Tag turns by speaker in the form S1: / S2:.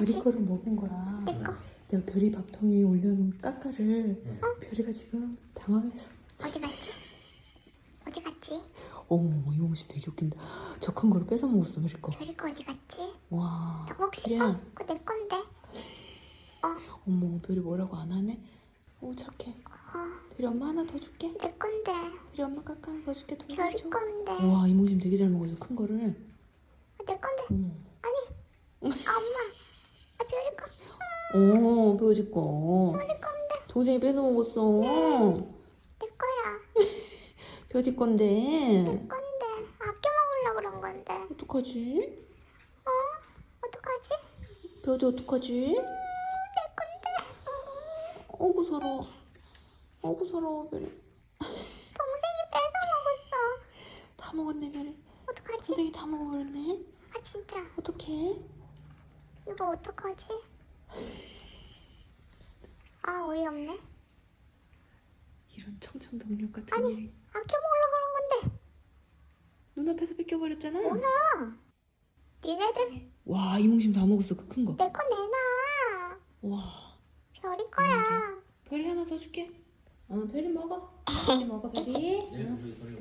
S1: 별이
S2: 가지?
S1: 거를 먹은 거야.
S2: 내 거.
S1: 내가 별이 밥통에 올려놓은 까까를 별이가 지금 당황해서
S2: 어디 갔지? 어디 갔지?
S1: 어머 이모씨 되게 웃긴다. 저 큰 거를 뺏어 먹었어 별이 거.
S2: 별이 거 어디 갔지?
S1: 와.
S2: 너 혹시. 어? 그거 내 건데?
S1: 어머 별이 뭐라고 안 하네? 오 착해.
S2: 어,
S1: 별이 엄마 하나 더 줄게.
S2: 내 건데.
S1: 별이 엄마 까까 하나 더 줄게. 돈
S2: 별이
S1: 줘.
S2: 건데.
S1: 와 이모님 되게 잘 먹어서 큰 거를.
S2: 내 건데.
S1: 어머.
S2: 아니. 아, 엄마. 아, 별이 거.
S1: 어 별이 거.
S2: 건데.
S1: 도저히 뺏어 먹었어.
S2: 내 거야.
S1: 별이 건데.
S2: 내 건데. 아껴 먹으려고 그런 건데.
S1: 어떡하지?
S2: 어? 어떡하지?
S1: 별이 어떡하지?
S2: 내 건데.
S1: 어구 서러워. 어구 서러워 별이.
S2: 동생이 뺏어 먹었어.
S1: 다 먹었네 별이.
S2: 어떡하지?
S1: 선생이 다 먹어버렸네.
S2: 아, 진짜.
S1: 어떡해?
S2: 이거 어떡하지? 아, 어이없네.
S1: 이런 청천벽력 같은
S2: 아니.
S1: 일이
S2: 아껴 먹으려고 그런 건데.
S1: 눈앞에서 뺏겨버렸잖아.
S2: 뭐야? 니네들
S1: 와 이몽심 다 먹었어 그 큰 거.
S2: 내 거 내놔.
S1: 와
S2: 별이 거야.
S1: 별이 하나 더 줄게. 어 별이 먹어. 별이 먹어.
S3: 얘 우리 먹자.